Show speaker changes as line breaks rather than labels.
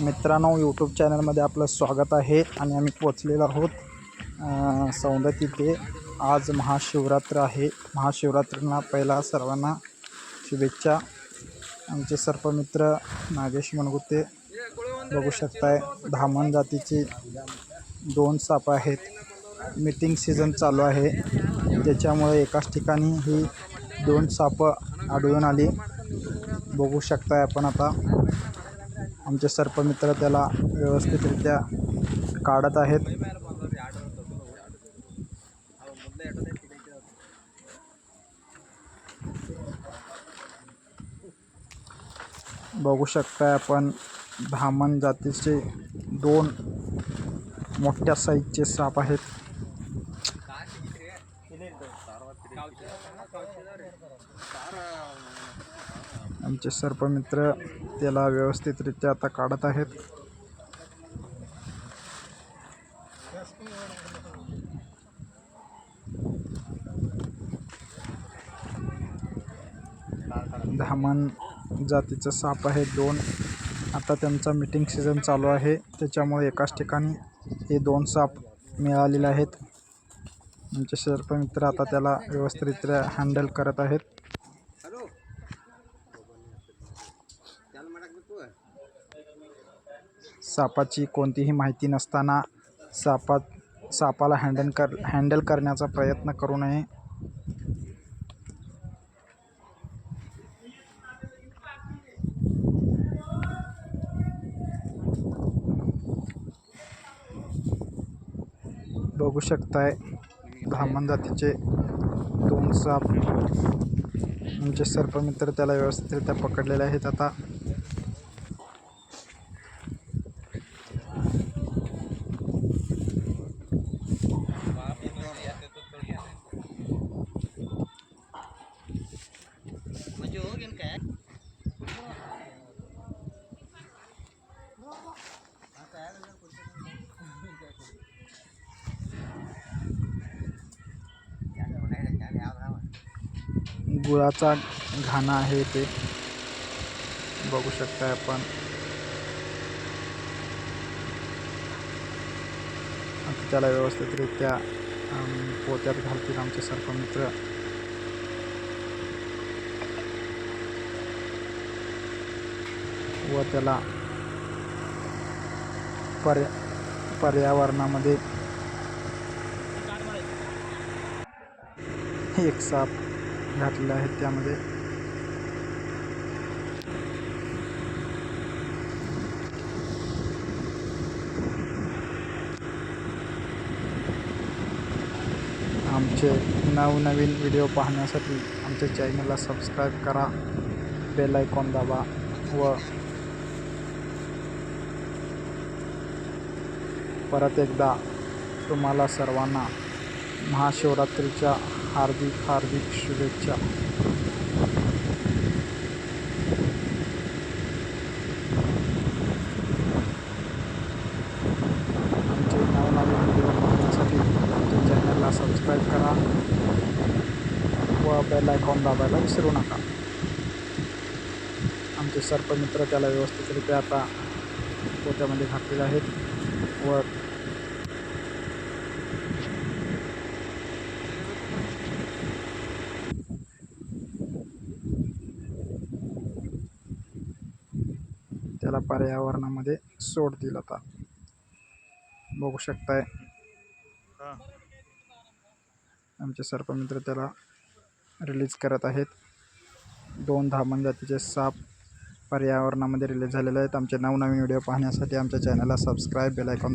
मित्रांनो यूट्यूब चॅनलमध्ये आपलं स्वागत आहे आणि आम्ही पोचलेलो आहोत अं, तिथे आज महाशिवरात्र आहे. महाशिवरात्रीला पहिला सर्वांना शुभेच्छा. आमचे सर्पमित्र नागेश मनगुते बघू शकताय धामण जातीची दोन साप आहेत. मीटिंग सीझन चालू आहे. त्याच्यामुळे एकाच ठिकाणी ही दोन सापं आढळून आली. बघू शकताय आपण आता. आमचे सर्पमित्र त्याला व्यवस्थितरित्या काढत आहेत. बघू शकताय आपण धामण जातीचे दोन मोठ्या साईजचे साप आहेत. आमचे सर्पमित्र त्याला व्यवस्थितरित्या आता काढत आहेत. धामण जातीचं साप आहे दोन. आता त्यांचा मीटिंग सीझन चालू आहे. त्याच्यामुळे एकाच ठिकाणी हे दोन साप मिळालेले आहेत. आमचे सर्पमित्र आता त्याला व्यवस्थितरित्या हँडल करत आहेत. सापाची कोणतीही माहिती नसताना सापात सापाला हँडल कर हँडल करण्याचा प्रयत्न करू नये. बघू शकताय ब्राह्मण जातीचे दोन साप आमचे सर्पमित्र त्याला व्यवस्थितरित्या पकडलेले आहेत. आता
म्हणजे हो काय.
गुळाचा घाणा आहे ते. बघू शकताय आपण. त्याला व्यवस्थितरित्या पोत्यात घालतील आमचे सर्पमित्र व त्याला पर्या पर्यावरणामध्ये एक साप घातलेला आहे त्यामध्ये. आमचे नवनवीन व्हिडिओ पाहण्यासाठी आमच्या चॅनलला सबस्क्राईब करा बेल आयकॉन दाबा व परत एकदा तुम्हाला सर्वांना महाशिवरात्रीच्या हार्दिक हार्दिक शुभेच्छा. आमचे नवनवीन व्हिडिओ पाहण्यासाठी आमच्या चॅनलला सबस्क्राईब करा व बेल आयकॉन दाबायला विसरू नका. आमचे सर्पमित्र त्याला व्यवस्थितरित्या आता पोत्यामध्ये घातलेले आहेत. व त्याला पर्यावरणामध्ये सोडतील आता. बघू शकताय. आमचे सर्पमित्र त्याला रिलीज करत आहेत. दोन धामण जातीचे साप पर्यावरणामध्ये रिलीज झालेले आहेत. आमचे नवनवीन व्हिडिओ पाहण्यासाठी आमच्या चॅनलला सबस्क्राईब बेलायकॉन आयकॉन